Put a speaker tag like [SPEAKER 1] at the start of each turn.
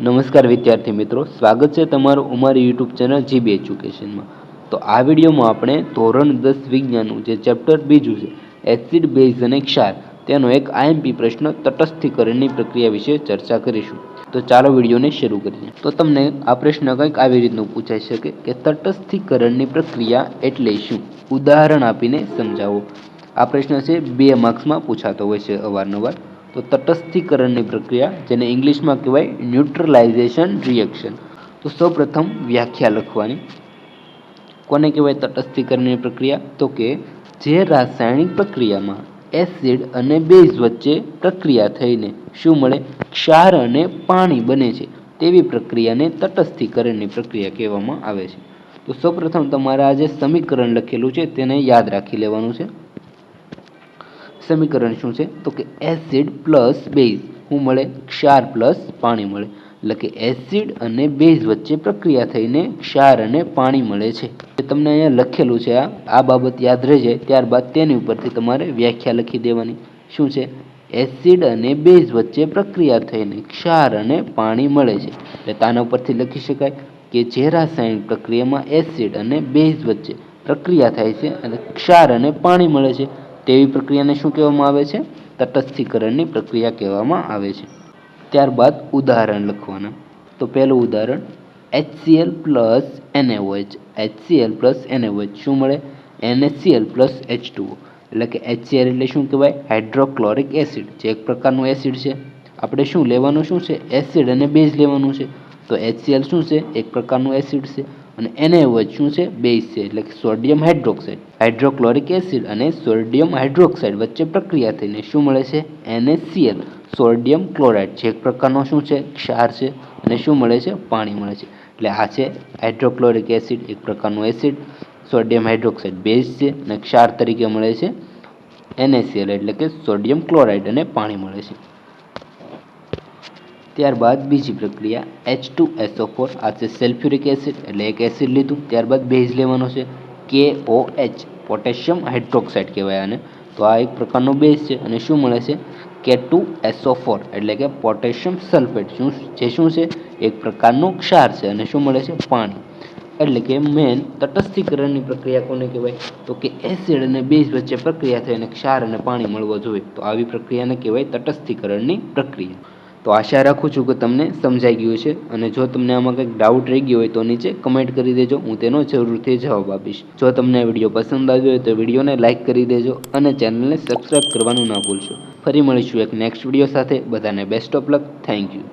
[SPEAKER 1] નમસ્કાર વિદ્યાર્થી મિત્રો, સ્વાગત છે તમારું અમારી યુટ્યુબ ચેનલ જીબી એજ્યુકેશનમાં તો આ વિડીયોમાં આપણે ધોરણ દસ વિજ્ઞાનનું જે ચેપ્ટર બીજું છે, એસિડ, બેઝ અને ક્ષાર, તેનો એક આઈએમપી પ્રશ્ન તટસ્થીકરણની પ્રક્રિયા વિશે ચર્ચા કરીશું. તો ચાલો વિડીયોને શરૂ કરીએ. તો તમને આ પ્રશ્ન કંઈક આવી રીતનું પૂછાઈ શકે કે તટસ્થીકરણની પ્રક્રિયા એટલે શું? ઉદાહરણ આપીને સમજાવો. આ પ્રશ્ન છે, બે માર્ક્સમાં પૂછાતો હોય છે અવારનવાર. તો તટસ્થીકરણની પ્રક્રિયા, જેને ઇંગ્લિશમાં કહેવાય ન્યુટ્રલાઇઝેશન રિએક્શન. તો સૌપ્રથમ વ્યાખ્યા લખવાની. કોને કહેવાય તટસ્થીકરણની પ્રક્રિયા? તો કે જે રાસાયણિક પ્રક્રિયામાં એસિડ અને બેઝ વચ્ચે પ્રક્રિયા થઈને શું મળે? ક્ષાર અને પાણી બને છે. તેવી પ્રક્રિયાને તટસ્થીકરણની પ્રક્રિયા કહેવામાં આવે છે. તો સૌપ્રથમ તમારે આ જે સમીકરણ લખેલું છે, તેને યાદ રાખી લેવાનું છે. સમીકરણ શું છે? તો કે એસિડ પ્લસ બેઝ. શું મળે ક્ષાર પ્લસ પાણી મળે. એટલે કે એસિડ અને બેઝ વચ્ચે પ્રક્રિયા થઈને ક્ષાર અને પાણી મળે છે. તમને અહીંયા લખેલું છે આ આ બાબત યાદ રહી જાય ત્યારબાદ તેની ઉપરથી તમારે વ્યાખ્યા લખી દેવાની. શું છે? એસિડ અને બેઝ વચ્ચે પ્રક્રિયા થઈને ક્ષાર અને પાણી મળે છે. એટલે તાના ઉપરથી લખી શકાય કે જે રાસાયણિક પ્રક્રિયામાં એસિડ અને બેઝ વચ્ચે પ્રક્રિયા થાય છે અને ક્ષાર અને પાણી મળે છે. તેવી પ્રક્રિયાને શું કહેવામાં આવે છે? તટસ્થીકરણની પ્રક્રિયા કહેવામાં આવે છે. ત્યારબાદ ઉદાહરણ લખવાના. તો પહેલું ઉદાહરણ HCl plus NaOH HCl plus NaOH શું મળે? NaCl પ્લસ H2O એટલે કે HCl એટલે શું કહેવાય? હાઇડ્રોક્લોરિક એસિડ જે એક પ્રકારનું એસિડ છે. આપણે શું લેવાનું શું છે? એસિડ અને બેઝ લેવાનું છે. તો HCl શું છે? એક પ્રકારનું એસિડ છે. અને એને NaOH શું છે? બેઝ છે, એટલે કે સોડિયમ હાઇડ્રોક્સાઇડ. હાઇડ્રોક્લોરિક એસિડ અને સોડિયમ હાઇડ્રોક્સાઇડ વચ્ચે પ્રક્રિયા થઈને શું મળે છે? એનએસીએલ સોડિયમ ક્લોરાઇડ જે એક પ્રકારનો શું છે? ક્ષાર છે. અને શું મળે છે? પાણી મળે છે. એટલે આ છે હાઇડ્રોક્લોરિક એસિડ, એક પ્રકારનું એસિડ. સોડિયમ હાઇડ્રોક્સાઇડ બેઝ છે અને ક્ષાર તરીકે મળે છે. એનએસીએલ એટલે કે સોડિયમ ક્લોરાઇડ અને પાણી મળે છે. ત્યારબાદ બીજી પ્રક્રિયા એચ ટુ એસઓ ફોર આ છે સેલ્ફ્યુરિક એસિડ એટલે એક એસિડ લીધું. ત્યારબાદ બેઝ લેવાનો છે કે ઓ એચ પોટેશિયમ હાઇડ્રોક્સાઇડ કહેવાય આને. તો આ એક પ્રકારનો બેઝ છે અને શું મળે છે? કે ટુ એસઓ ફોર એટલે કે પોટેશિયમ સલ્ફેટ શું જે શું છે? એક પ્રકારનો ક્ષાર છે અને શું મળે છે? પાણી. એટલે કે મેન તટસ્થીકરણની પ્રક્રિયા કોને કહેવાય? તો કે એસિડ અને બેઝ વચ્ચે પ્રક્રિયા થઈને ક્ષાર અને પાણી મળવો જોઈએ. તો આવી પ્રક્રિયાને કહેવાય તટસ્થીકરણની પ્રક્રિયા. તો આશા રાખું છું કે તમને સમજાઈ ગયું છે અને જો તમને આમાં કંઈક ડાઉટ રહી ગયો હોય તો નીચે કમેન્ટ કરી દેજો, હું તેનો જરૂરથી જવાબ આપીશ. જો તમને વીડિયો પસંદ આવ્યો હોય તો વિડીયોને લાઇક કરી દેજો અને ચેનલને સબસ્ક્રાઈબ કરવાનું ના ભૂલશો. ફરી મળીશું એક નેક્સ્ટ વીડિયો સાથે. બધાને best of luck thank you